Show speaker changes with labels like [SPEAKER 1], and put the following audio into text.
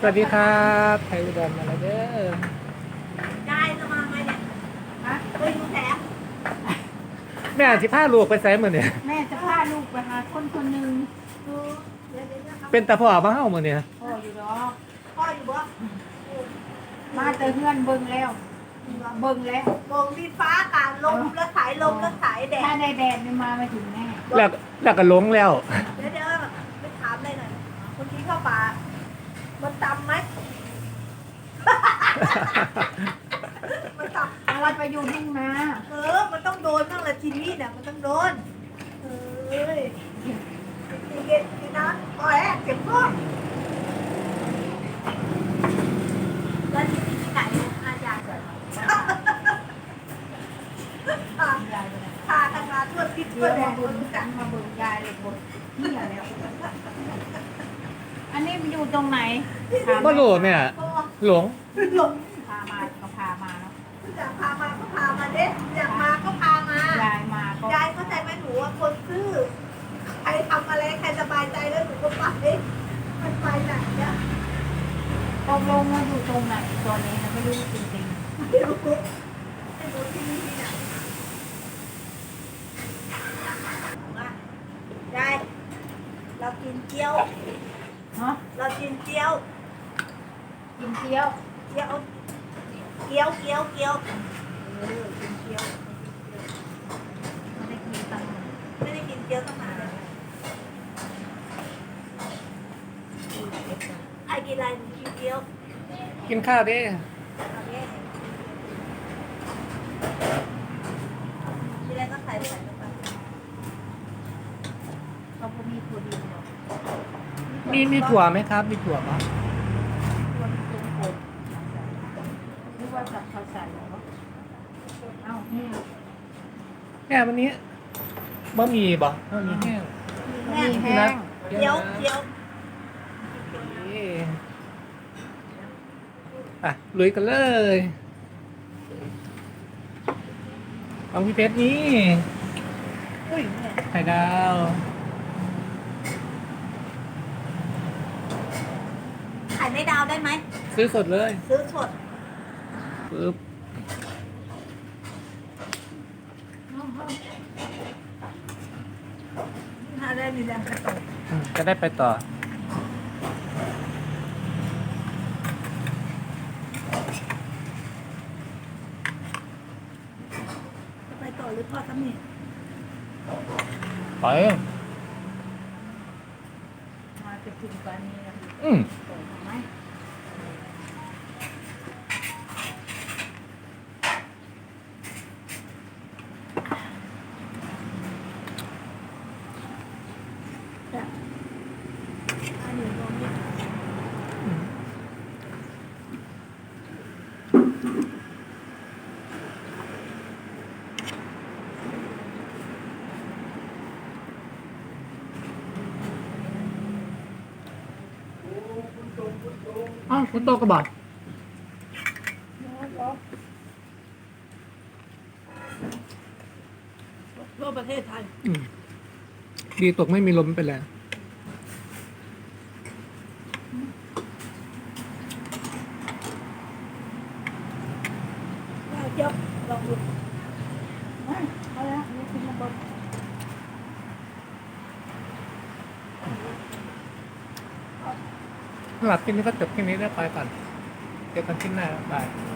[SPEAKER 1] สวัสดีครับไทยอุดรมาแล้วเด้อยา
[SPEAKER 2] ยจะมาไหมเนี่ยฮะไปดูแสง
[SPEAKER 1] แม่สิพาลูกไปใส่มือเนี่ย
[SPEAKER 3] แม่จะพาลูกไปหาคนคนหนึ่ง
[SPEAKER 2] เออเดี๋ยวเดี๋ยวนะครับ
[SPEAKER 1] เป็นตาพ่อมาเฮ้ามือเนี่ย
[SPEAKER 3] พ่ออยู่ดอก
[SPEAKER 2] พ่ออยู่บ่
[SPEAKER 3] มาแต่เพื่อนเบิ่งแล้ว เบิ่งแล้ว
[SPEAKER 2] มองดินฟ้าอากาศลมแล้วขายลมแล้วขายแด
[SPEAKER 3] ถ้า
[SPEAKER 2] ด
[SPEAKER 3] ได้แดดไม่มาไม่ถึงแน่
[SPEAKER 1] แล้วแล้วก็หลงแล้ว
[SPEAKER 2] เดี๋ยวเดี๋ยวไปถามเลยหน่อยคนที่เข้าป่า มันตำไหม มันตำ
[SPEAKER 3] อะไรไปอยู่ทุ่งนา
[SPEAKER 2] เออ มันต้องโดนบ้างแหละทีนี้เนี่ยมันต้องโดน เอ้ยทีเย็นทีนะปล่อยให้เก็บพ่อแล้วที่นี่ที่ไหนอาญาเกิด
[SPEAKER 3] ยายไปไหน
[SPEAKER 2] พาทำงานทั่วทิศทั่
[SPEAKER 3] เดี๋
[SPEAKER 2] ว
[SPEAKER 3] ยว
[SPEAKER 2] แด
[SPEAKER 3] มานเบิ่ง
[SPEAKER 2] รู้
[SPEAKER 3] กั
[SPEAKER 2] จั
[SPEAKER 3] น
[SPEAKER 2] ก
[SPEAKER 3] มาเบิ่งยายเลยบ่นนี่แหละแล้ว อันนี้มันอยู่ตรงไหนถาม
[SPEAKER 1] ก็รู้แม่
[SPEAKER 2] พ่อ
[SPEAKER 1] หลง
[SPEAKER 2] หลง
[SPEAKER 3] พามาก็พามาเนาะ
[SPEAKER 2] อยากพามาก็พามาเด้อยากมาก็พามา
[SPEAKER 3] ยายมาก็
[SPEAKER 2] ยายเข้าใจไหมหนูว่าคนซื่อใครทำอะไรใครสบายใจแล้วหนูก็ไปมันไปไหนเนี่ย
[SPEAKER 3] ตกลงว่าอยู่ตรงไหนตอนนี้นะไม่รู้จริง
[SPEAKER 2] ไม่รู้ไม่รู้ที่นี่ที่ไหนอะยายเรากินเกี๊ยว
[SPEAKER 3] ๆ เนาะ
[SPEAKER 2] เรากินเกี๊ยว
[SPEAKER 3] กินเที่ยว
[SPEAKER 2] เกี๊ยว เกี๊ยว เกี๊ยว เกี๊ยวเออกินเกี๊ยว
[SPEAKER 3] ไม่ได้กินตังค์
[SPEAKER 2] ไม่ได้กินเกี๊ยวตั้งนานแล้วไอ้กินอะไรหนูกินเกี๊ยว
[SPEAKER 1] กินข้าวดิ
[SPEAKER 2] เอาแยกกินอะไรก็ใส่ใส่ลงไป
[SPEAKER 3] เขาพวกนี้ตัวดีหรอก
[SPEAKER 1] มีมีถั่วไหมครับ มีถั่วปะ
[SPEAKER 3] ตัวนี้ตัวโกงนึกว่าสับเขาใส่เหรอเอ้านี่
[SPEAKER 1] แม่วันนี้บะหมี่บ่บะหมี่แห้ง
[SPEAKER 2] แห้ง
[SPEAKER 3] แห้ง
[SPEAKER 2] เกี๊ยวเกี๊ยว
[SPEAKER 1] นี่อะลุยกันเลยเอาพี่เพชรนี่
[SPEAKER 2] อุ้ยเนี่ย
[SPEAKER 1] ไข่ดาว
[SPEAKER 2] ไข่ไม่ดาวได้ไหม
[SPEAKER 1] ซื้อสดเลย
[SPEAKER 2] ซื้อสด
[SPEAKER 1] ปึ๊บ
[SPEAKER 2] ถ้าได้มีแรงกระตุก
[SPEAKER 1] อืมจะได้ไปต่อ
[SPEAKER 2] จะไปต่อหรือพอสำเนียง
[SPEAKER 1] ไป
[SPEAKER 3] มาจะถึงกว่านี้แล้ว
[SPEAKER 1] อืม
[SPEAKER 3] โกงไหม
[SPEAKER 2] อันนี้ลงนี่
[SPEAKER 1] อ้าวคุณโตกระบอก
[SPEAKER 2] ทั่วประเทศไทย
[SPEAKER 1] อืม ดีตกไม่มีลมไม่เป็นไร
[SPEAKER 2] เดี๋ยวลองดู
[SPEAKER 3] เอ้ยเอาละนี่คือมาบอก
[SPEAKER 1] สำหรับที่นี้ก็จบแค่นี้ได้ไปก่อนเจอกันที่หน้าบาย
[SPEAKER 3] เ